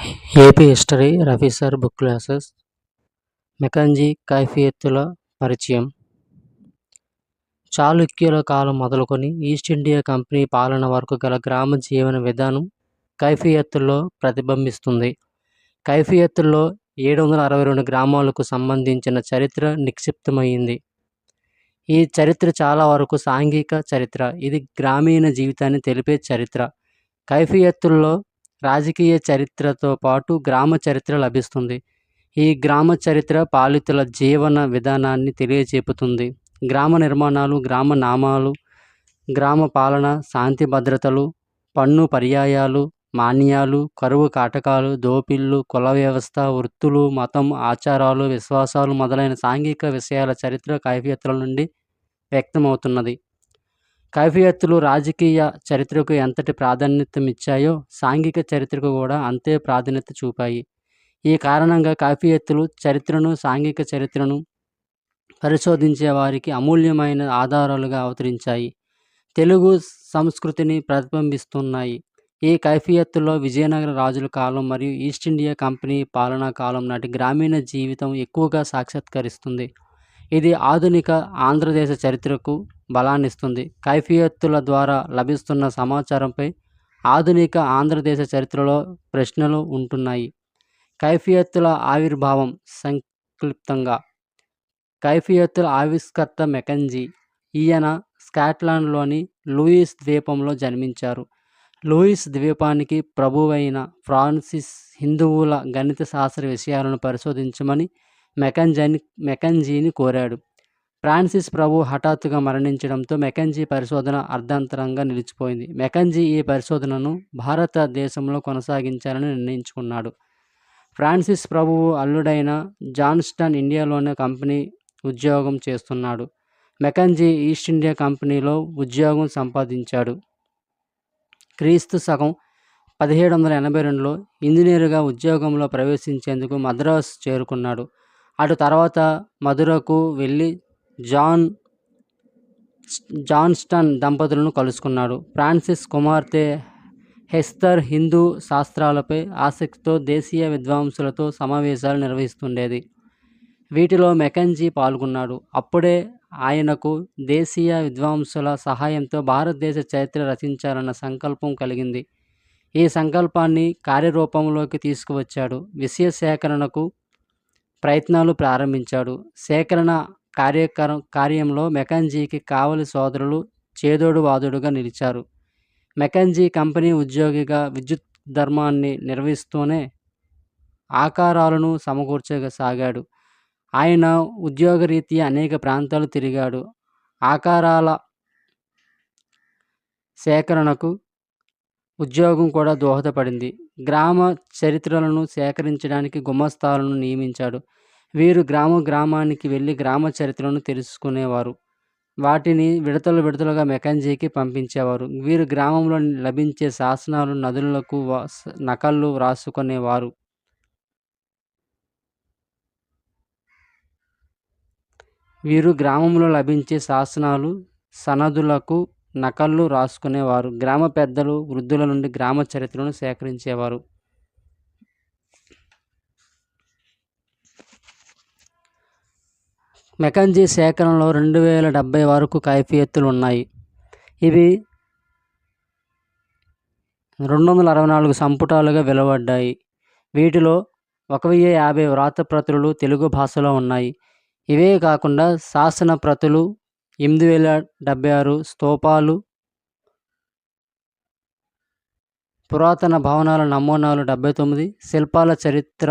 AP history Rafi sir book classes Mackenzie కైఫియత్తుల పరిచయం చాళుక్యుల కాలం మొదలుకొని ఈస్ట్ ఇండియా కంపెనీ పాలన వరకు గల గ్రామ జీవన విధానం కైఫియత్తుల్లో ప్రతిబింబిస్తుంది కైఫియత్తుల్లో ఏడు వందల అరవై రెండు గ్రామాలకు సంబంధించిన చరిత్ర నిక్షిప్తమైంది ఈ చరిత్ర చాలా వరకు సాంఘిక చరిత్ర ఇది గ్రామీణ జీవితాన్ని తెలిపే చరిత్ర కైఫియత్తుల్లో రాజకీయ చరిత్రతో పాటు గ్రామ చరిత్ర లభిస్తుంది. ఈ గ్రామ చరిత్ర పాలితుల జీవన విధానాన్ని తెలియజెపుతుంది గ్రామ నిర్మాణాలు గ్రామ నామాలు గ్రామ పాలన శాంతి భద్రతలు పన్ను పర్యాయాలు మాన్యాలు కరువు కాటకాలు దోపిళ్ళు కుల వ్యవస్థ వృత్తులు మతం ఆచారాలు విశ్వాసాలు మొదలైన సాంఘిక విషయాల చరిత్ర కైఫియత్తుల నుండి వ్యక్తమవుతున్నది. కవియత్తులు రాజకీయ చరిత్రకు ఎంతటి ప్రాధాన్యతనిచ్చాయో సాంఘిక చరిత్రకు కూడా అంతే ప్రాధాన్యత చూపాయి. ఈ కారణంగా కాఫీయత్తులు చరిత్రను సాంఘిక చరిత్రను పరిశోధించే వారికి అమూల్యమైన ఆధారాలుగా అవతరించాయి. తెలుగు సంస్కృతిని ప్రతిబింబిస్తున్నాయి. ఈ కైఫియత్తులో విజయనగర రాజుల కాలం మరియు ఈస్ట్ ఇండియా కంపెనీ పాలనా కాలం నాటి గ్రామీణ జీవితం ఎక్కువగా సాక్షాత్కరిస్తుంది. ఇది ఆధునిక ఆంధ్రదేశ చరిత్రకు బలాన్నిస్తుంది. కైఫియత్తుల ద్వారా లభిస్తున్న సమాచారంపై ఆధునిక ఆంధ్రదేశ చరిత్రలో ప్రశ్నలు ఉంటున్నాయి. కైఫియత్తుల ఆవిర్భావం సంక్లిప్తంగా కైఫియత్తుల ఆవిష్కర్త మెకంజీ ఈయన స్కాట్లాండ్లోని లూయిస్ ద్వీపంలో జన్మించారు. లూయిస్ ద్వీపానికి ప్రభువైన ఫ్రాన్సిస్ హిందువుల గణిత శాస్త్ర విషయాలను పరిశోధించమని మెకంజీని మెకంజీని కోరాడు. ఫ్రాన్సిస్ ప్రభు హఠాత్తుగా మరణించడంతో మెకంజీ పరిశోధన అర్ధాంతరంగా నిలిచిపోయింది. మెకంజీ ఈ పరిశోధనను భారతదేశంలో కొనసాగించాలని నిర్ణయించుకున్నాడు. ఫ్రాన్సిస్ ప్రభువు అల్లుడైన జాన్స్టన్ ఇండియాలోనే కంపెనీ ఉద్యోగం చేస్తున్నాడు. మెకంజీ ఈస్ట్ ఇండియా కంపెనీలో ఉద్యోగం సంపాదించాడు. క్రీస్తు సగం పదిహేడు వందల ఎనభై రెండులో ఇంజనీరుగా ఉద్యోగంలో ప్రవేశించేందుకు మద్రాసు చేరుకున్నాడు. అటు తర్వాత మధురకు వెళ్ళి జాన్ జాన్స్టన్ దంపతులను కలుసుకున్నాడు. ఫ్రాన్సిస్ కుమార్తె హెస్తర్ హిందూ శాస్త్రాలపై ఆసక్తితో దేశీయ విద్వాంసులతో సమావేశాలు నిర్వహిస్తుండేది. వీటిలో మెకంజీ పాల్గొన్నాడు. అప్పుడే ఆయనకు దేశీయ విద్వాంసుల సహాయంతో భారతదేశ చరిత్ర రచించాలన్న సంకల్పం కలిగింది. ఈ సంకల్పాన్ని కార్యరూపంలోకి తీసుకువచ్చాడు. విషయ సేకరణకు ప్రయత్నాలు ప్రారంభించాడు. సేకరణ కార్యకరం కార్యంలో మెకంజీకి కావలి సోదరులు చేదోడువాదుడుగా నిలిచారు. మెకంజీ కంపెనీ ఉద్యోగిగా విద్యుత్ ధర్మాన్ని నిర్వహిస్తూనే ఆకారాలను సమకూర్చసాగాడు. ఆయన ఉద్యోగరీత్యా అనేక ప్రాంతాలు తిరిగాడు. ఆకారాల సేకరణకు ఉద్యోగం కూడా దోహదపడింది. గ్రామ చరిత్రలను సేకరించడానికి గుమస్తాలను నియమించాడు. వీరు గ్రామ గ్రామానికి వెళ్ళి గ్రామ చరిత్రను తెలుసుకునేవారు. వాటిని విడతలు విడతలుగా మెకంజీకి పంపించేవారు. వీరు గ్రామంలో లభించే శాసనాలు నదులకు నకళ్ళు వ్రాసుకునేవారు. వీరు గ్రామంలో లభించే శాసనాలు సనదులకు నకళ్ళు రాసుకునేవారు. గ్రామ పెద్దలు వృద్ధుల నుండి గ్రామ చరిత్రను సేకరించేవారు. మెకంజీ సేకరణలో రెండు వేల డెబ్బై వరకు కైఫియత్తులు ఉన్నాయి. ఇవి రెండు వందల అరవై నాలుగు సంపుటాలుగా వెలువడ్డాయి. వీటిలో ఒక వెయ్యి యాభై వ్రాత ప్రతులు తెలుగు భాషలో ఉన్నాయి. ఇవే కాకుండా శాసన ప్రతులు ఎనిమిది వేల డెబ్బై ఆరు స్తూపాలు పురాతన భవనాల నమూనాలు డెబ్బై తొమ్మిది శిల్పాల చరిత్ర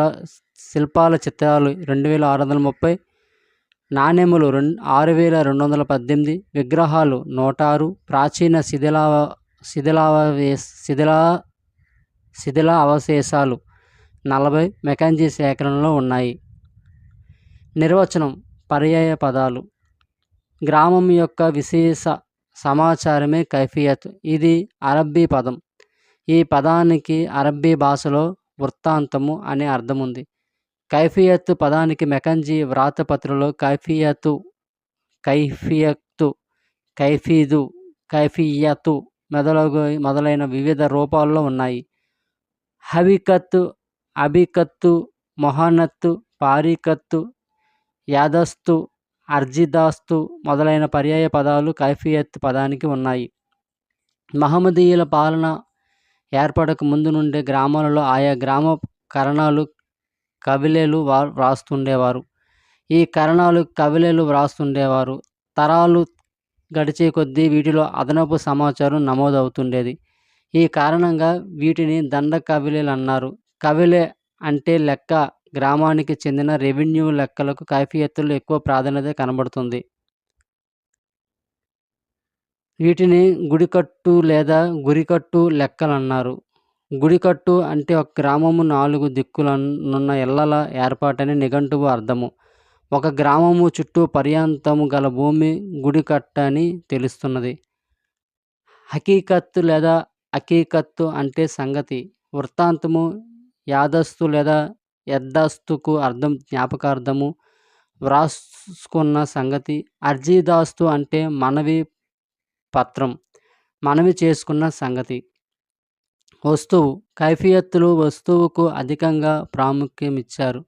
శిల్పాల చిత్రాలు రెండు వేల ఆరు వందల ముప్పై నాణెములు రెండు ఆరు వేల రెండు వందల పద్దెనిమిది విగ్రహాలు నూట ఆరు ప్రాచీన శిథిలావ శిథిలావే శిథిలా శిథిల అవశేషాలు నలభై మెకాంజీ సేకరణలో ఉన్నాయి. నిర్వచనం పర్యాయ పదాలు. గ్రామం యొక్క విశేష సమాచారమే కైఫియత్. ఇది అరబ్బీ పదం. ఈ పదానికి అరబ్బీ భాషలో వృత్తాంతము అనే అర్థం ఉంది కైఫియత్తు పదానికి మెకంజీ వ్రాతపత్రలో కైఫియతు కైఫియత్తు కైఫీదు కైఫియతు మొదలగు మొదలైన వివిధ రూపాల్లో ఉన్నాయి. హవికత్తు అభికత్తు మొహనత్తు పారికత్తు యాదస్తు అర్జిదాస్తు మొదలైన పర్యాయ పదాలు కైఫియత్ పదానికి ఉన్నాయి. మహమ్మదీయుల పాలన ఏర్పడక ముందు నుండే గ్రామాలలో ఆయా గ్రామ కరణాలు కవిలేలు వ్రాస్తుండేవారు. ఈ కరణాలు కవిలేలు వ్రాస్తుండేవారు. తరాలు గడిచే కొద్దీ వీటిలో అదనపు సమాచారం నమోదవుతుండేది. ఈ కారణంగా వీటిని దండ కవిలేలు అన్నారు. కవిలే అంటే లెక్క గ్రామానికి చెందిన రెవెన్యూ లెక్కలకు కైఫియత్తులో ఎక్కువ ప్రాధాన్యత కనబడుతుంది. వీటిని గుడికట్టు లేదా గురికట్టు లెక్కలు అన్నారు గుడికట్టు అంటే ఒక గ్రామము నాలుగు దిక్కులనున్న ఇళ్ళల ఏర్పాటని నిఘంటువు అర్థము. ఒక గ్రామము చుట్టూ పర్యాంతము గల భూమి గుడికట్ట అని తెలుస్తున్నది. హకీకత్తు లేదా హకీకత్తు అంటే సంగతి. వృత్తాంతము యాదస్తు లేదా యద్దాస్తుకు అర్థం జ్ఞాపకార్థము వ్రాసుకున్న సంగతి అర్జీదాస్తు అంటే మనవి పత్రం మనవి చేసుకున్న సంగతి. వస్తువు కైఫియత్తులు వస్తువుకు అధికంగా ప్రాముఖ్యం ఇచ్చారు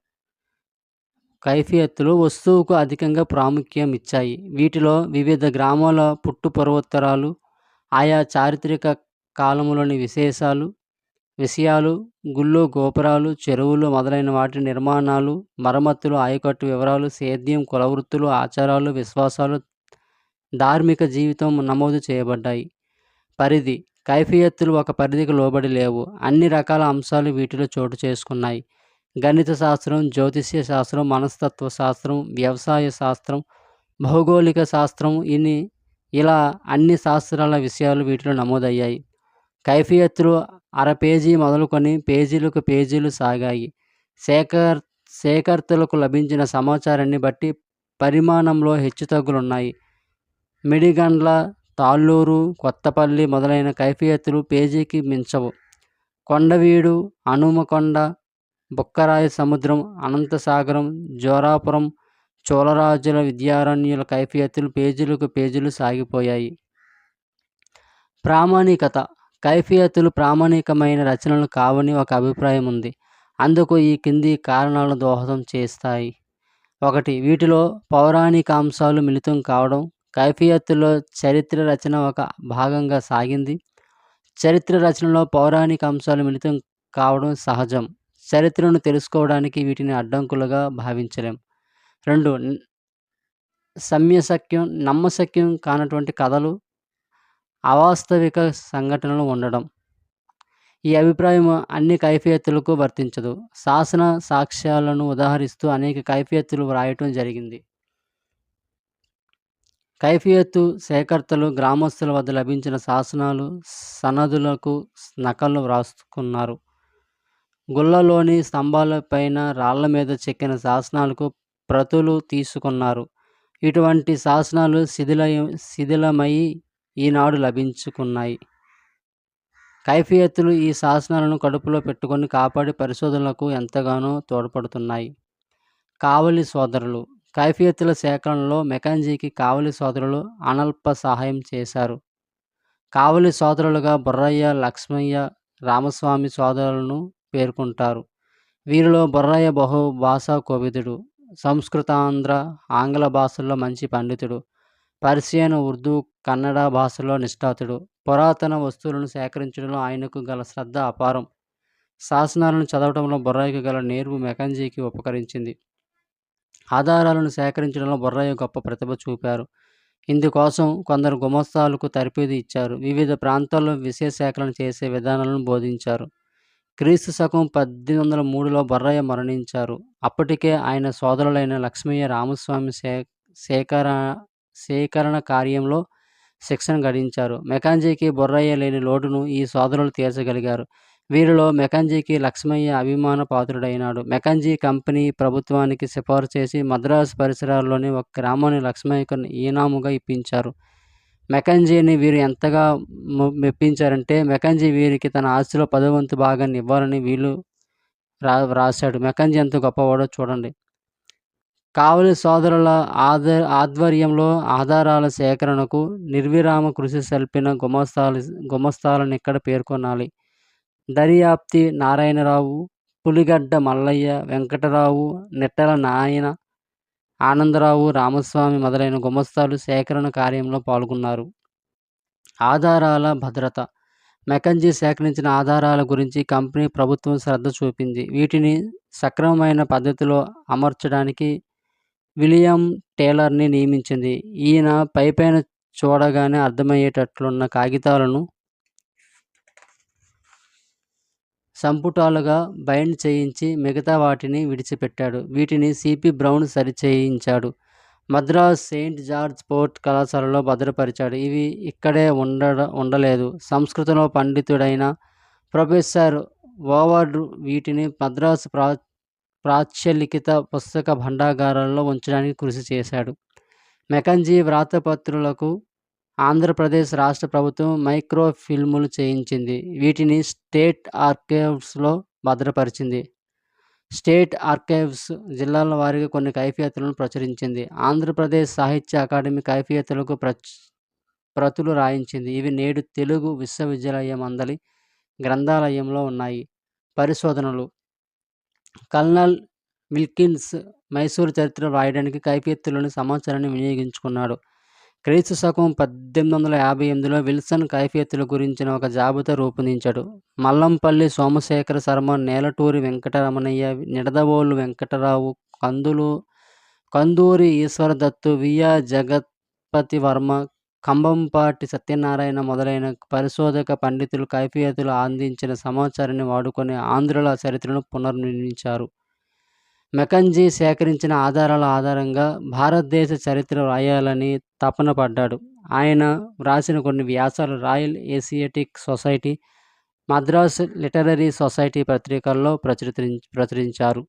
కైఫియత్తులు వస్తువుకు అధికంగా ప్రాముఖ్యం ఇచ్చాయి వీటిలో వివిధ గ్రామాల పుట్టు పర్వోత్తరాలు ఆయా చారిత్రక కాలంలోని విశేషాలు విషయాలు గుళ్ళు గోపురాలు చెరువులు మొదలైన వాటి నిర్మాణాలు మరమ్మతులు ఆయకట్టు వివరాలు సేద్యం కులవృత్తులు ఆచారాలు విశ్వాసాలు ధార్మిక జీవితం నమోదు చేయబడ్డాయి. పరిధి. కైఫియత్తులు ఒక పరిధికి లోబడి లేవు. అన్ని రకాల అంశాలు వీటిలో చోటు చేసుకున్నాయి. గణిత శాస్త్రం జ్యోతిష్య శాస్త్రం మనస్తత్వ శాస్త్రం వ్యవసాయ శాస్త్రం భౌగోళిక శాస్త్రం ఇన్ని ఇలా అన్ని శాస్త్రాల విషయాలు వీటిలో నమోదయ్యాయి. కైఫియత్తులు అర పేజీ మొదలుకొని పేజీలకు పేజీలు సాగాయి. సేకర్ సేకర్తలకు లభించిన సమాచారాన్ని బట్టి పరిమాణంలో హెచ్చుతగ్గులున్నాయి మిడిగండ్ల తాళ్ళూరు కొత్తపల్లి మొదలైన కైఫియత్తులు పేజీకి మించవు. కొండవీడు హనుమకొండ బుక్కరాయ సముద్రం అనంతసాగరం జోరాపురం చోళరాజుల విద్యారణ్యుల కైఫియత్తులు పేజీలకు పేజీలు సాగిపోయాయి. ప్రామాణికత కైఫియతులు ప్రామాణికమైన రచనలు కావని ఒక అభిప్రాయం ఉంది. అందుకు ఈ కింది కారణాలను దోహదం చేస్తాయి. ఒకటి వీటిలో పౌరాణిక అంశాలు మిళితం కావడం కైఫియత్తులో చరిత్ర రచన ఒక భాగంగా సాగింది. చరిత్ర రచనలో పౌరాణిక అంశాలు మిళితం కావడం సహజం. చరిత్రను తెలుసుకోవడానికి వీటిని అడ్డంకులుగా భావించలేం. రెండు సమ్యసక్యం నమ్మశక్యం కానటువంటి కథలు అవాస్తవిక సంఘటనలు ఉండడం. ఈ అభిప్రాయం అన్ని కైఫియత్తులకు వర్తించదు. శాసన సాక్ష్యాలను ఉదాహరిస్తూ అనేక కైఫియత్తులు వ్రాయటం జరిగింది. కైఫియత్తు సేకర్తలు గ్రామస్తుల వద్ద లభించిన శాసనాలు సనదులకు నకలు వ్రాసుకున్నారు. గుళ్ళలోని స్తంభాలపైన రాళ్ళ మీద చెక్కిన శాసనాలకు ప్రతులు తీసుకున్నారు. ఇటువంటి శాసనాలు శిథిల శిథిలమై ఈనాడు లభించుకున్నాయి. కైఫియత్తులు ఈ శాసనాలను కడుపులో పెట్టుకొని కాపాడి పరిశోధనలకు ఎంతగానో తోడ్పడుతున్నాయి. కావలి సోదరులు. కైఫియత్తుల సేకరణలో మెకాంజీకి కావలి సోదరులు అనల్ప సహాయం చేశారు. కావలి సోదరులుగా బుర్రయ్య లక్ష్మయ్య రామస్వామి సోదరులను పేర్కొంటారు. వీరిలో బుర్రయ్య బహు భాషా కోవిదుడు సంస్కృతాంధ్ర ఆంగ్ల భాషల్లో మంచి పండితుడు. పర్షియన్ ఉర్దూ కన్నడ భాషలో నిష్ఠాతుడు. పురాతన వస్తువులను సేకరించడంలో ఆయనకు గల శ్రద్ధ అపారం. శాసనాలను చదవడంలో బొర్రాయికి గల నేర్పు మెకంజీకి ఉపకరించింది. ఆధారాలను సేకరించడంలో బొర్రాయి గొప్ప ప్రతిభ చూపారు. ఇందుకోసం కొందరు గుమస్తాలకు తరపేది ఇచ్చారు. వివిధ ప్రాంతాల్లో విశేష సేకరణ చేసే విధానాలను బోధించారు. క్రీస్తు శకం పద్దెనిమిది వందల మూడులో బొర్రయ్య మరణించారు. అప్పటికే ఆయన సోదరులైన లక్ష్మయ్య రామస్వామి సే సేకర సేకరణ కార్యంలో శిక్షణ గడించారు. మెకాంజీకి బొర్రయ్య లేని లోటును ఈ సోదరులు తీర్చగలిగారు. వీరిలో మెకాంజీకి లక్ష్మయ్య అభిమాన పాత్రుడైనాడు. మెకాంజీ కంపెనీ ప్రభుత్వానికి సిఫారసు చేసి మద్రాసు పరిసరాల్లోని ఒక గ్రామాన్ని లక్ష్మయ్యకు ఈనాముగా ఇప్పించారు. మెకంజీని వీరు ఎంతగా మెప్పించారంటే మెకంజీ వీరికి తన ఆస్తిలో పదవంతు భాగాన్ని ఇవ్వాలని వీళ్ళు రా రాశాడు. మెకంజీ ఎంత గొప్పవాడో చూడండి. కావలి సోదరుల ఆధ ఆధ్వర్యంలో ఆధారాల సేకరణకు నిర్విరామ కృషి సల్పిన గుమస్తాలు గుమస్తాలను ఇక్కడ పేర్కొనాలి. దర్యాప్తి నారాయణరావు పులిగడ్డ మల్లయ్య వెంకటరావు నిట్టల నాయన ఆనందరావు రామస్వామి మొదలైన గుమస్తాలు సేకరణ కార్యంలో పాల్గొన్నారు. ఆధారాల భద్రత. మెకంజీ సేకరించిన ఆధారాల గురించి కంపెనీ ప్రభుత్వం శ్రద్ధ చూపింది. వీటిని సక్రమమైన పద్ధతిలో అమర్చడానికి విలియం టేలర్ని నియమించింది. ఈయన పైపైన చూడగానే అర్థమయ్యేటట్లున్న కాగితాలను సంపుటాలుగా బైండ్ చేయించి మిగతా వాటిని విడిచిపెట్టాడు. వీటిని సిపి బ్రౌన్ సరిచేయించాడు. మద్రాస్ సెయింట్ జార్జ్ పోర్ట్ కళాశాలలో భద్రపరిచాడు. ఇవి ఇక్కడే ఉండ ఉండలేదు. సంస్కృతంలో పండితుడైన ప్రొఫెసర్ ఓవర్డ్ వీటిని మద్రాసు ప్రా ప్రాచ్యలిఖిత పుస్తక భండాగారాల్లో ఉంచడానికి కృషి చేశాడు. మెకంజీ వ్రాతపత్రులకు ఆంధ్రప్రదేశ్ రాష్ట్ర ప్రభుత్వం మైక్రో ఫిల్ములు చేయించింది. వీటిని స్టేట్ ఆర్కైవ్స్లో భద్రపరిచింది. స్టేట్ ఆర్కైవ్స్ జిల్లాల వారిగా కొన్ని కైఫియతులను ప్రచురించింది. ఆంధ్రప్రదేశ్ సాహిత్య అకాడమీ కైఫియతులకు ప్రచ్ ప్రతులు రాయించింది. ఇవి నేడు తెలుగు విశ్వవిద్యాలయం అందలి గ్రంథాలయంలో ఉన్నాయి. పరిశోధనలు కల్నల్ విల్కిన్స్ మైసూరు చరిత్ర రాయడానికి కైఫియత్తులోని సమాచారాన్ని వినియోగించుకున్నాడు. క్రీస్తు శకం పద్దెనిమిది వందల యాభై ఎనిమిదిలో విల్సన్ కైఫియత్తుల గురించిన ఒక జాబితా రూపొందించాడు. మల్లంపల్లి సోమశేఖర శర్మ నేలటూరి వెంకటరమణయ్య నిడదవోలు వెంకటరావు కందులు కందూరి ఈశ్వరదత్తు వియా జగత్పతి వర్మ కంబంపాటి సత్యనారాయణ మొదలైన పరిశోధక పండితులు కైఫియతులు అందించిన సమాచారాన్ని వాడుకొని ఆంధ్రుల చరిత్రను పునర్నిర్మించారు. మెకంజీ సేకరించిన ఆధారాల ఆధారంగా భారతదేశ చరిత్ర రాయాలని తపన పడ్డాడు. ఆయన వ్రాసిన కొన్ని వ్యాసాలు Royal Asiatic Society Madras Literary Society పత్రికల్లో ప్రచురి ప్రచురించారు.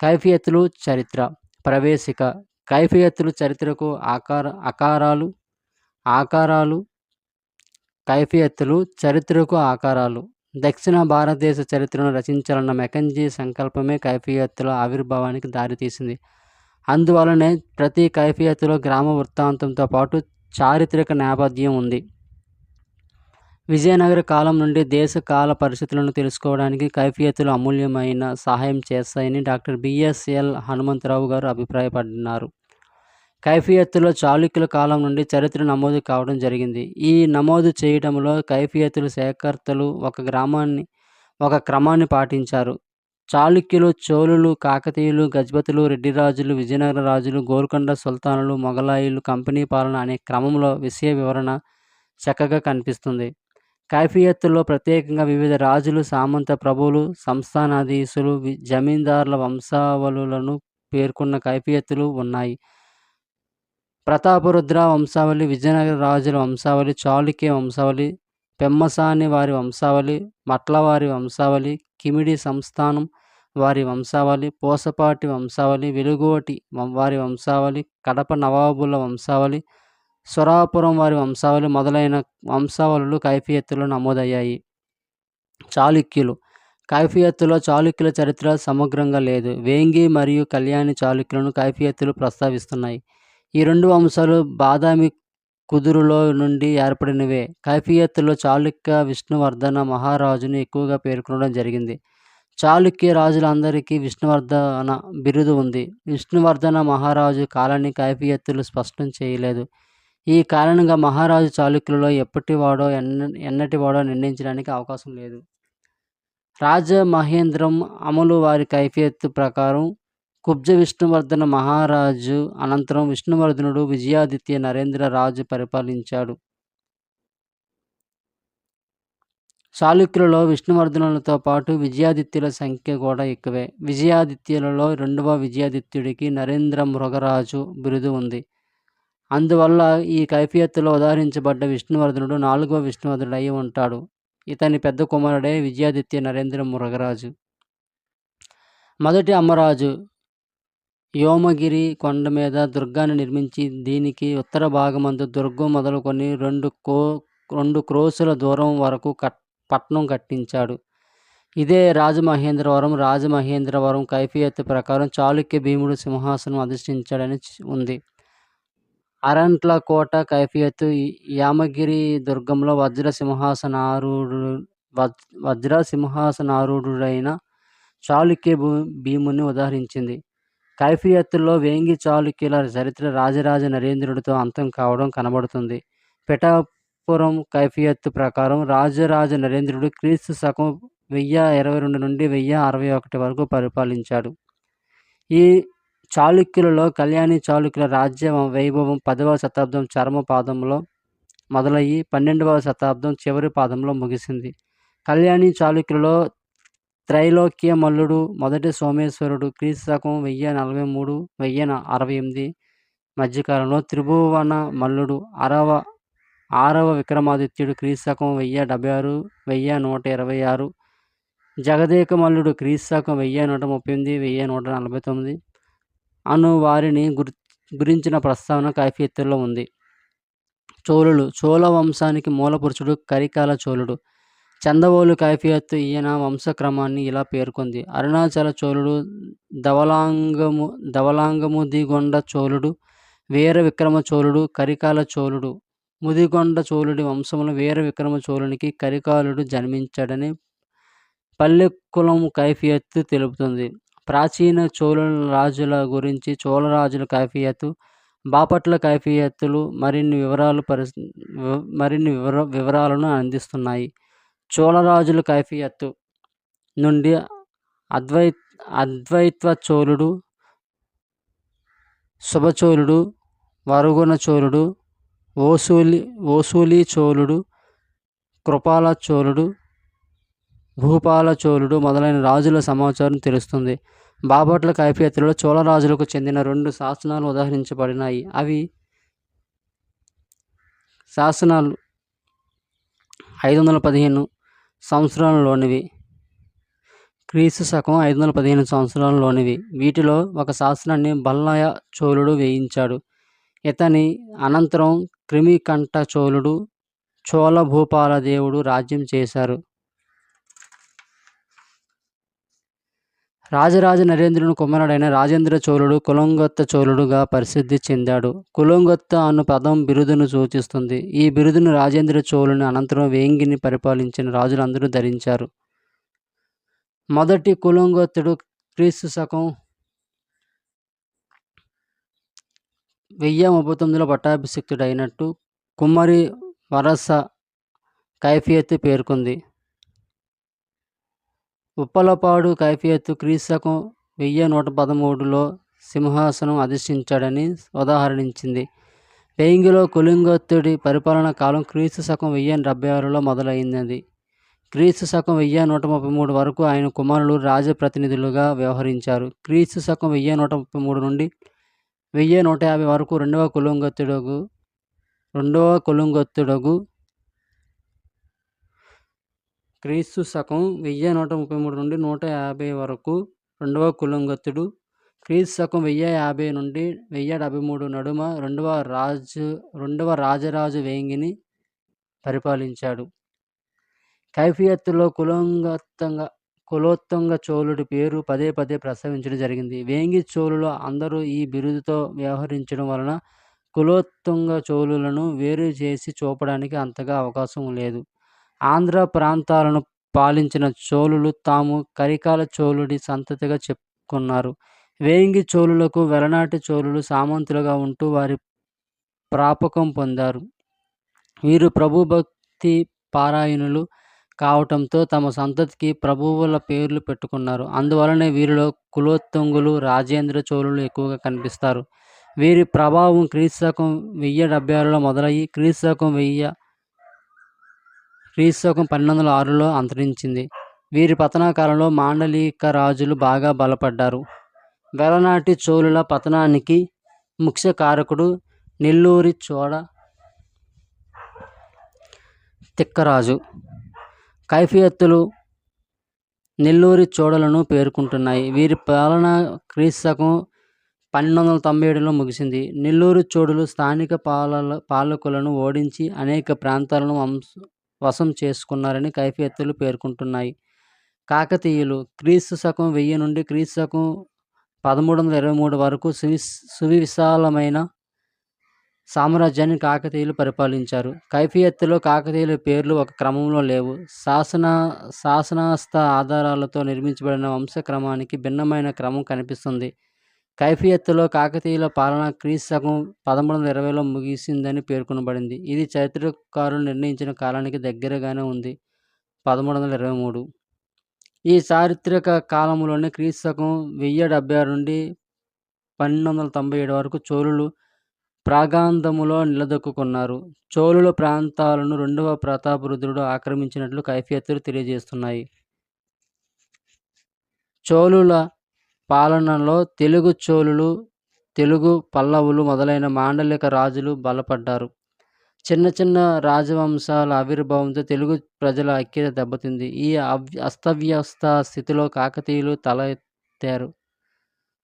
కైఫియత్లు చరిత్ర ప్రవేశిక కైఫియత్తులు చరిత్రకు ఆకార ఆకారాలు ఆకారాలు కైఫియత్తులు చరిత్రకు ఆకారాలు. దక్షిణ భారతదేశ చరిత్రను రచించాలన్న మెకంజీ సంకల్పమే కైఫియత్తుల ఆవిర్భావానికి దారితీసింది. అందువలనే ప్రతి కైఫియత్తులో గ్రామ వృత్తాంతంతో పాటు చారిత్రక నేపథ్యం ఉంది. విజయనగర కాలం నుండి దేశ కాల పరిస్థితులను తెలుసుకోవడానికి కైఫియత్తులు అమూల్యమైన సహాయం చేస్తాయని డాక్టర్ బిఎస్ఎల్ హనుమంతరావు గారు అభిప్రాయపడినారు. కైఫియత్తులో చాళుక్యుల కాలం నుండి చరిత్ర నమోదు కావడం జరిగింది. ఈ నమోదు చేయడంలో కైఫియత్తుల సేకర్తలు ఒక గ్రామాన్ని ఒక క్రమాన్ని పాటించారు. చాళుక్యులు చోళులు కాకతీయులు గజపతులు రెడ్డిరాజులు విజయనగర రాజులు గోల్కొండ సుల్తానులు మొఘలాయిలు కంపెనీ పాలన అనే క్రమంలో విషయ వివరణ చక్కగా కనిపిస్తుంది. కైఫియత్తులో ప్రత్యేకంగా వివిధ రాజులు సామంత ప్రభువులు సంస్థానాధీశులు జమీందారుల వంశావళులను పేర్కొన్న కైఫియత్తులు ఉన్నాయి. ప్రతాపరుద్ర వంశావళి విజయనగర రాజుల వంశావళి చాళుక్య వంశావళి పెమ్మసాని వారి వంశావళి మట్లవారి వంశావళి కిమిడి సంస్థానం వారి వంశావళి పోసపాటి వంశావళి వెలుగోటి వారి వంశావళి కడప నవాబుల వంశావళి సురాపురం వారి వంశావళి మొదలైన వంశావళులు కైఫియత్తులో నమోదయ్యాయి. చాళుక్యులు. కైఫియత్తులో చాళుక్యుల చరిత్ర సమగ్రంగా లేదు. వేంగి మరియు కళ్యాణి చాళుక్యులను కైఫియత్తులు ప్రస్తావిస్తున్నాయి. ఈ రెండు వంశాలు బాదామి కుదురులో నుండి ఏర్పడినవే. కైఫియత్తులో చాళుక్య విష్ణువర్ధన మహారాజును ఎక్కువగా పేర్కొనడం జరిగింది. చాళుక్య రాజులందరికీ విష్ణువర్ధన బిరుదు ఉంది. విష్ణువర్ధన మహారాజు కాలాన్ని కైఫియత్తులు స్పష్టం చేయలేదు. ఈ కారణంగా మహారాజు చాళుక్యులలో ఎప్పటివాడో ఎన్న ఎన్నటివాడో నిర్ణయించడానికి అవకాశం లేదు. రాజ మహేంద్రం అమలు వారి కైఫియత్తు ప్రకారం కుబ్జ విష్ణువర్ధన మహారాజు అనంతరం విష్ణువర్ధనుడు విజయాదిత్య నరేంద్ర రాజు పరిపాలించాడు. చాళుక్యులలో విష్ణువర్ధనులతో పాటు విజయాదిత్యుల సంఖ్య కూడా ఎక్కువే. విజయాదిత్యులలో రెండవ విజయాదిత్యుడికి నరేంద్ర మృగరాజు బిరుదు ఉంది. అందువల్ల ఈ కైఫియత్తులో ఉదాహరించబడ్డ విష్ణువర్ధనుడు నాలుగవ విష్ణువర్ధనుడు అయి ఉంటాడు. ఇతని పెద్ద కుమారుడే విజయాదిత్య నరేంద్ర మృగరాజు. మొదటి అమ్మరాజు యోమగిరి కొండ మీద దుర్గాన్ని నిర్మించి దీనికి ఉత్తర భాగమందు దుర్గం మొదలుకొని రెండు కో రెండు క్రోసుల దూరం వరకు కట్ పట్నం కట్టించాడు. ఇదే రాజమహేంద్రవరం. రాజమహేంద్రవరం కైఫియత్ ప్రకారం చాళుక్య భీముడు సింహాసనం అధిష్ఠించాడని ఉంది. అరంట్ల కోట కైఫియత్ యామగిరి దుర్గంలో వజ్ర సింహాసనారూఢు వజ్ర సింహాసనారూఢుడైన చాళుక్య భూ భీముని ఉదహరించింది. కైఫియత్తుల్లో వేంగి చాళుక్యుల చరిత్ర రాజరాజ నరేంద్రుడితో అంతం కావడం కనబడుతుంది. పిఠాపురం కైఫియత్తు ప్రకారం రాజరాజ నరేంద్రుడు క్రీస్తు శకం వెయ్యి ఇరవై రెండు నుండి వెయ్యి అరవై ఒకటి వరకు పరిపాలించాడు. ఈ చాళుక్యులలో కళ్యాణి చాళుక్యుల రాజ్య వైభవం పదవ శతాబ్దం చర్మ పాదంలో మొదలయ్యి పన్నెండవ శతాబ్దం చివరి పాదంలో ముగిసింది. కళ్యాణి చాళుక్యులలో త్రైలోక్య మల్లుడు మొదటి సోమేశ్వరుడు క్రీస్తు శకం వెయ్యి నలభై మూడు వెయ్యి అరవై ఎనిమిది మధ్యకాలంలో త్రిభువన మల్లుడు అరవ ఆరవ విక్రమాదిత్యుడు క్రీస్తు శకం వెయ్యి డెబ్బై ఆరు వెయ్యి నూట ఇరవై ఆరు జగదేక మల్లుడు క్రీస్తు శకం వెయ్యి నూట ముప్పై ఎనిమిది వెయ్యి నూట నలభై తొమ్మిది అను వారిని గురి గురించిన ప్రస్తావన కైఫియత్తులో ఉంది. చోళులు చోళ వంశానికి మూలపురుషుడు కరికాల చోళుడు. చందవోలు కైఫియత్ ఈయన వంశక్రమాన్ని ఇలా పేర్కొంది. అరుణాచల చోళుడు ధవలాంగము ధవలాంగము దిగొండ చోళుడు వీర విక్రమ చోళుడు కరికాల చోళుడు. ముదిగొండ చోళుడి వంశములు వీర విక్రమ చోళునికి కరికాలుడు జన్మించాడని పల్లెకులం కైఫియత్తు తెలుపుతుంది. ప్రాచీన చోళ రాజుల గురించి చోళరాజుల కైఫియత్తు బాపట్ల కైఫియత్తులు మరిన్ని వివరాలు పరి మరిన్ని వివర వివరాలను అందిస్తున్నాయి. చోళరాజుల కైఫియత్తు నుండి అద్వై అద్వైత్వ చోళుడు శుభచోళుడు వరుగుణ చోళుడు ఓసూలి ఓసూలి చోళుడు కృపాల చోళుడు భూపాల చోళుడు మొదలైన రాజుల సమాచారం తెలుస్తుంది. బాపట్ల కైఫియత్తులో చోళరాజులకు చెందిన రెండు శాసనాలు ఉదహరించబడినాయి. అవి శాసనాలు ఐదు వందల పదిహేను సంవత్సరాలలోనివి. క్రీస్తు శకం ఐదు వందల పదిహేను సంవత్సరాలలోనివి. వీటిలో ఒక శాసనాన్ని బల్లయ చోళుడు వేయించాడు. ఇతని అనంతరం క్రిమికంఠ చోళుడు చోళ భూపాల దేవుడు రాజ్యం చేశారు. రాజరాజ నరేంద్రుని కుమారుడైన రాజేంద్ర చోళుడు కులంగొత్త చోళుడుగా ప్రసిద్ధి చెందాడు. కులంగొత్త అను పదం బిరుదును సూచిస్తుంది. ఈ బిరుదును రాజేంద్ర చోళుని అనంతరం వేంగిని పరిపాలించిన రాజులందరూ ధరించారు. మొదటి కులంగొత్తుడు క్రీస్తు శకం వెయ్యి ముప్పై తొమ్మిదిలో పట్టాభిషిక్తుడైనట్టు కుమ్మరి వరస కైఫియత్తు పేర్కొంది. ఉప్పలపాడు కైఫియత్తు క్రీస్తకం వెయ్యి నూట పదమూడులో సింహాసనం అధిష్ఠించాడని ఉదాహరణించింది వేయింగిలో కులింగొత్తుడి పరిపాలన కాలం క్రీస్తు శకం వెయ్యి డెబ్బై ఆరులో మొదలైంది. క్రీస్తు శకం వెయ్యి నూట ముప్పై మూడు వరకు ఆయన కుమారులు రాజప్రతినిధులుగా వ్యవహరించారు. క్రీస్తు శకం వెయ్యి నూట ముప్పై మూడు నుండి వెయ్యి నూట యాభై వరకు రెండవ కులంగొత్తుడుగు రెండవ కులంగొత్తుడుగు క్రీస్తు శకం వెయ్యి నూట ముప్పై మూడు నుండి నూట యాభై వరకు రెండవ కులంగత్తుడు క్రీస్తు శకం వెయ్యి యాభై నుండి వెయ్యి డెబ్బై మూడు నడుమ రెండవ రాజు రెండవ రాజరాజు వేంగిని పరిపాలించాడు. కైఫియత్తులో కులంగత్తంగా కులోత్తంగ చోళుడి పేరు పదే పదే ప్రస్తావించడం జరిగింది. వేంగి చోళులు అందరూ ఈ బిరుదుతో వ్యవహరించడం వలన కులోత్తుంగ చోళులను వేరు చేసి చూపడానికి అంతగా అవకాశం లేదు. ఆంధ్ర ప్రాంతాలను పాలించిన చోళులు తాము కరికాల చోళుడి సంతతిగా చెప్పుకున్నారు. వేంగి చోళులకు వెలనాటి చోళులు సామంతులుగా ఉంటూ వారి ప్రాపకం పొందారు. వీరు ప్రభుభక్తి పారాయణులు కావటంతో తమ సంతతికి ప్రభువుల పేర్లు పెట్టుకున్నారు. అందువలనే వీరిలో కులోత్తుంగులు రాజేంద్ర చోళులు ఎక్కువగా కనిపిస్తారు. వీరి ప్రభావం క్రీస్తకం వెయ్యి డెబ్బై ఆరులో మొదలయ్యి క్రీస్తకం వెయ్యి క్రీస్తకం పన్నెండు వందల ఆరులో అంతరించింది. వీరి పతన కాలంలో మాండలిక రాజులు బాగా బలపడ్డారు. వెలనాటి చోళుల పతనానికి ముఖ్య కారకుడు నెల్లూరి చోడ తిక్కరాజు. కైఫియత్తులు నెల్లూరి చోడలను పేర్కొంటున్నాయి. వీరి పాలన క్రీస్తకం పన్నెండు వందల తొంభై ఏడులో ముగిసింది. నెల్లూరు చోడులు స్థానిక పాలల పాలకులను ఓడించి అనేక ప్రాంతాలను వశం చేసుకున్నారని కైఫియత్తులు పేర్కొంటున్నాయి. కాకతీయులు క్రీస్తు శకం వెయ్యి నుండి క్రీస్తు శకం పదమూడు వందల ఇరవై మూడు వరకు సువి సువిశాలమైన సామ్రాజ్యాన్ని కాకతీయులు పరిపాలించారు. కైఫియత్తులో కాకతీయుల పేర్లు ఒక క్రమంలో లేవు. శాసన శాసనాస్త ఆధారాలతో నిర్మించబడిన వంశక్రమానికి భిన్నమైన క్రమం కనిపిస్తుంది. కైఫియత్తులో కాకతీయుల పాలన క్రీస్తు శకం పదమూడు వందల ఇరవైలో ముగిసిందని పేర్కొనబడింది. ఇది చరిత్రకారులు నిర్ణయించిన కాలానికి దగ్గరగానే ఉంది. పదమూడు వందల ఇరవై మూడు. ఈ చారిత్రక కాలంలోనే క్రీస్తు శకం వెయ్యి డెబ్బై ఆరు నుండి పన్నెండు వందల తొంభై ఏడు వరకు చోళులు ప్రాగాంధములో నిలదొక్కున్నారు చోళుల ప్రాంతాలను రెండవ ప్రతాపరుద్రుడు ఆక్రమించినట్లు కైఫియత్తులు తెలియజేస్తున్నాయి. చోళుల పాలనలో తెలుగు చోళులు తెలుగు పల్లవులు మొదలైన మాండలిక రాజులు బలపడ్డారు. చిన్న చిన్న రాజవంశాల ఆవిర్భావంతో తెలుగు ప్రజల ఐక్యత దెబ్బతింది. ఈ అస్తవ్యస్త స్థితిలో కాకతీయులు తల ఎత్తారు.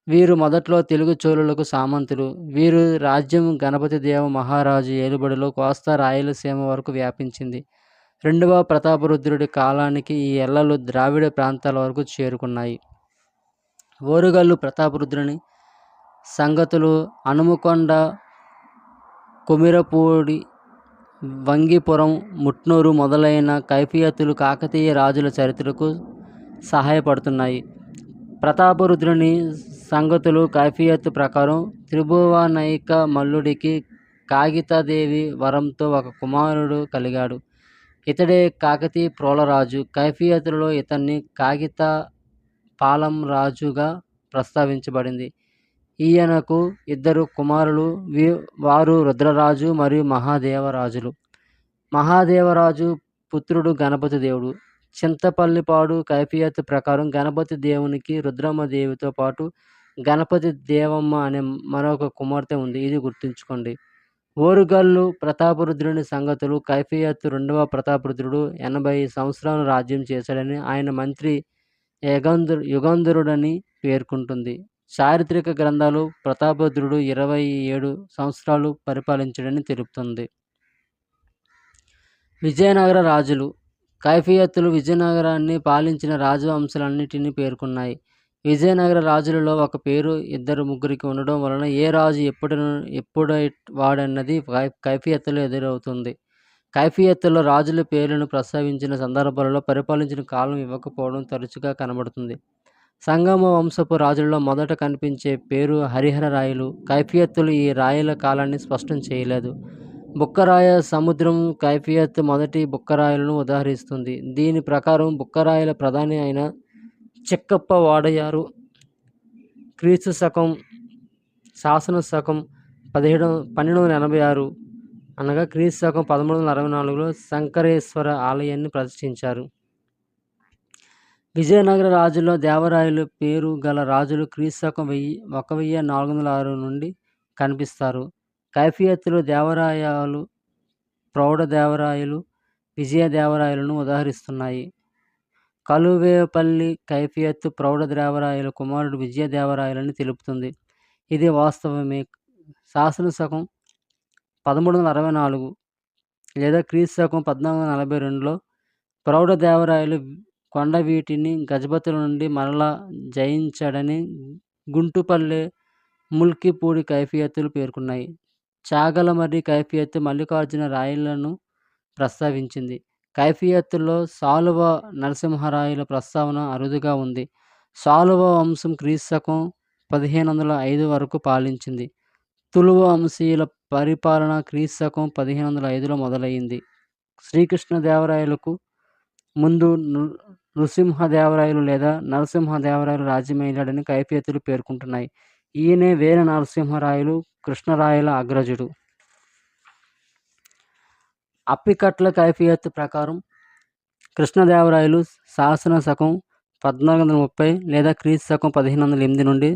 వీరు మొదట్లో తెలుగు చోళులకు సామంతులు. వీరు రాజ్యం గణపతి దేవ మహారాజు ఏలుబడిలో కోస్తా రాయలసీమ వరకు వ్యాపించింది. రెండవ ప్రతాపరుద్రుడి కాలానికి ఈ ఎల్లలు ద్రావిడ ప్రాంతాల వరకు చేరుకున్నాయి. ఓరుగల్లు ప్రతాపరుద్రుని సంగతులు అనుముకొండ కుమిరపూడి వంగిపురం ముట్నూరు మొదలైన కైఫియతులు కాకతీయ రాజుల చరిత్రకు సహాయపడుతున్నాయి. ప్రతాపరుద్రుని సంగతులు కైఫియత్ ప్రకారం త్రిభువనైక మల్లుడికి కాగితాదేవి వరంతో ఒక కుమారుడు కలిగాడు. ఇతడే కాకతీయ ప్రోలరాజు కైఫియతులలో ఇతన్ని కాగిత పాలం రాజుగా ప్రస్తావించబడింది. ఈయనకు ఇద్దరు కుమారులు వీ- వారు రుద్రరాజు మరియు మహాదేవరాజులు. మహాదేవరాజు పుత్రుడు గణపతి దేవుడు. చింతపల్లిపాడు కైఫియత్ ప్రకారం గణపతి దేవునికి రుద్రమ్మ దేవితో పాటు గణపతి దేవమ్మ అనే మరొక కుమార్తె ఉంది. ఇది గుర్తుంచుకోండి. ఓరుగల్లు ప్రతాపరుద్రుని సంగతులు కైఫియత్ రెండవ ప్రతాపరుద్రుడు ఎనభై సంవత్సరాలు రాజ్యం చేశాడని ఆయన మంత్రి యగంధు యుగంధరుడని పేర్కొంటుంది. చారిత్రక గ్రంథాలు ప్రతాపరుద్రుడు ఇరవై ఏడు సంవత్సరాలు పరిపాలించడని తెలుపుతుంది. విజయనగర రాజులు. కైఫియత్తులు విజయనగరాన్ని పాలించిన రాజవంశాలన్నింటినీ పేర్కొన్నాయి. విజయనగర రాజులలో ఒక పేరు ఇద్దరు ముగ్గురికి ఉండడం వలన ఏ రాజు ఎప్పుడు ఎప్పుడు వాడన్నది కై కైఫియత్తులో ఎదురవుతుంది. కైఫియత్తులో రాజుల పేర్లను ప్రస్తావించిన సందర్భాలలో పరిపాలించిన కాలం ఇవ్వకపోవడం తరచుగా కనబడుతుంది. సంగమ వంశపు రాజులలో మొదట కనిపించే పేరు హరిహర రాయలు. కైఫియత్తులు ఈ రాయల కాలాన్ని స్పష్టం చేయలేదు. బుక్కరాయ సముద్రం కైఫియత్ మొదటి బుక్కరాయలను ఉదాహరిస్తుంది. దీని ప్రకారం బుక్కరాయల ప్రధాని అయిన చెక్కప్ప వాడయారు క్రీస్తు శకం శాసన శకం పదిహేడు పన్నెండు వందల ఎనభై ఆరు అనగా క్రీస్తు శకం పదమూడు వందల అరవై నాలుగులో శంకరేశ్వర ఆలయాన్ని ప్రతిష్ఠించారు. విజయనగర రాజుల్లో దేవరాయలు పేరు గల రాజులు క్రీస్తు శకం వెయ్యి ఒక వెయ్యి నాలుగు వందల ఆరు నుండి కనిపిస్తారు. కైఫియత్తులు దేవరాయాలు ప్రౌఢ దేవరాయలు విజయ దేవరాయలను ఉదాహరిస్తున్నాయి. కలువేపల్లి కైఫియత్తు ప్రౌఢ దేవరాయల కుమారుడు విజయదేవరాయలని తెలుపుతుంది. ఇది వాస్తవమే. శాసన శకం పదమూడు వందల అరవై నాలుగు లేదా క్రీస్తు శకం పద్నాలుగు వందల నలభై రెండులో ప్రౌఢ దేవరాయలు కొండవీటిని గజపతుల నుండి మరలా జయించాడని గుంటుపల్లె ముల్కిపూడి కైఫియత్తులు పేర్కొన్నాయి. చాగలమర్రి కైఫియత్తు మల్లికార్జున రాయలను ప్రస్తావించింది. కైఫియత్తులో సాలువ నరసింహరాయల ప్రస్తావన అరుదుగా ఉంది. సాలువ వంశం క్రీస్తకం పదిహేను వందల ఐదు వరకు పాలించింది. తులువ వంశీయుల పరిపాలన క్రీస్తు శకం పదిహేను వందల ఐదులో మొదలైంది శ్రీకృష్ణదేవరాయలకు ముందు నృ నృసింహదేవరాయలు లేదా నరసింహదేవరాయలు రాజ్యమేలాడని కైపేతులు పేర్కొంటున్నాయి. ఈయనే వేర నరసింహరాయలు కృష్ణరాయల అగ్రజుడు. అప్పికట్ల కైఫియత్ ప్రకారం కృష్ణదేవరాయలు శాసన శకం పద్నాలుగు వందల ముప్పై లేదా క్రీస్తు శకం పదిహేను వందల ఎనిమిది నుండి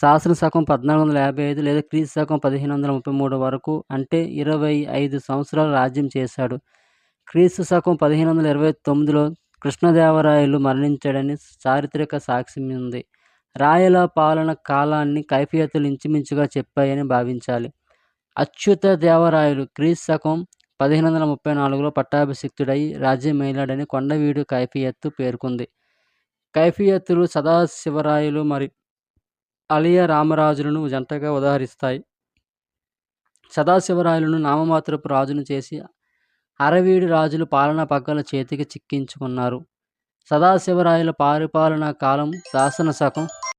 శాసన శకం పద్నాలుగు వందల యాభై ఐదు లేదా క్రీస్తు శకం పదిహేను వందల ముప్పై మూడు వరకు అంటే ఇరవై ఐదు సంవత్సరాలు రాజ్యం చేశాడు. క్రీస్తు శకం పదిహేను వందల ఇరవై తొమ్మిదిలో కృష్ణదేవరాయలు మరణించాడని చారిత్రక సాక్ష్యం ఉంది. రాయల పాలన కాలాన్ని కైఫియతలు ఇంచుమించుగా చెప్పాయని భావించాలి. అచ్యుత దేవరాయలు క్రీస్తు శకం పదిహేను వందల ముప్పై నాలుగులో పట్టాభిషిక్తుడై రాజ్యం మేలాడని కొండవీడు కైఫియత్తు పేర్కొంది. కైఫియత్తులు సదాశివరాయలు మరి అలియ రామరాజులను జంటగా ఉదాహరిస్తాయి. సదాశివరాయలను నామమాత్రపు రాజును చేసి అరవీడి రాజులు పాలనా పగ్గల చేతికి చిక్కించుకున్నారు. సదాశివరాయల పరిపాలనా కాలం శాసన శకం